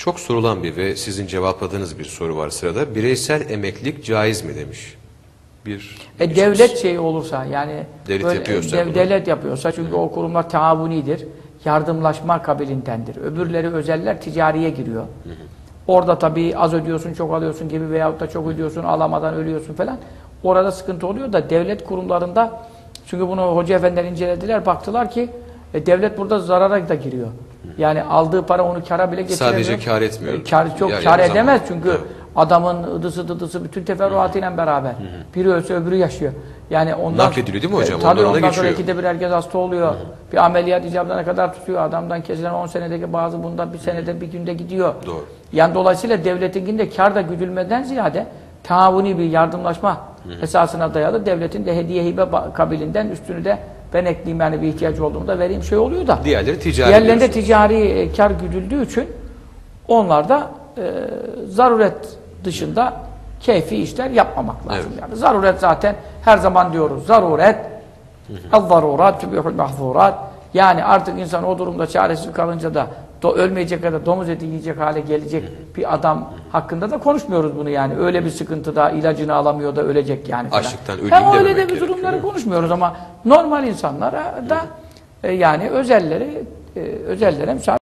Çok sorulan bir ve sizin cevapladığınız bir soru var sırada. Bireysel emeklilik caiz mi demiş. Bir E, devlet şeyi olursa yani Devlet yapıyorsa dev- bunu. devlet yapıyorsa çünkü o kurumlar taavunidir. Yardımlaşma kabilindendir. Öbürleri özeller ticariye giriyor. Orada tabii az ödüyorsun, çok alıyorsun gibi veyahut da çok ödüyorsun, alamadan ölüyorsun falan. Orada sıkıntı oluyor da devlet kurumlarında çünkü bunu hoca efendiler incelediler, baktılar ki e, devlet burada zarara da giriyor. Yani aldığı para onu kara bile getiremiyor. Sadece kar etmiyor. E, Kar, çok Yani kar edemez çünkü Evet. adamın ıdısı dıdısı bütün teferruatıyla beraber. Biri ölse öbürü yaşıyor. Yani ondan Naklediliyor değil mi hocam? E, tabii Ondan ondan sonra ikide bir herkes hasta oluyor. Bir ameliyat icabına kadar tutuyor. Adamdan kesilen 10 senedeki bazı bundan bir senede bir günde gidiyor. Doğru. Yani dolayısıyla devletinkinde kar da güdülmeden ziyade taavuni bir yardımlaşma esasına dayalı devletin de hediye hibe kabilinden üstünü de ben ekleyeyim yani bir ihtiyaç olduğunda vereyim şey oluyor da. Diğerleri ticari Diğerlerinde ticari e, kar güdüldüğü için onlar da e, zaruret dışında keyfi işler yapmamak lazım. Evet. Yani zaruret zaten her zaman diyoruz. Zaruret el-zarurat tübihul mahzurat yani artık insan o durumda çaresiz kalınca da do, ölmeyecek kadar domuz eti yiyecek hale gelecek bir adam hakkında da konuşmuyoruz bunu yani. Öyle bir sıkıntıda ilacını alamıyor da ölecek yani. falan. Açlıktan öleyim Ha, öyle de bir durumları konuşmuyoruz ama normal insanlara da e, yani özelleri e, özellere müsaade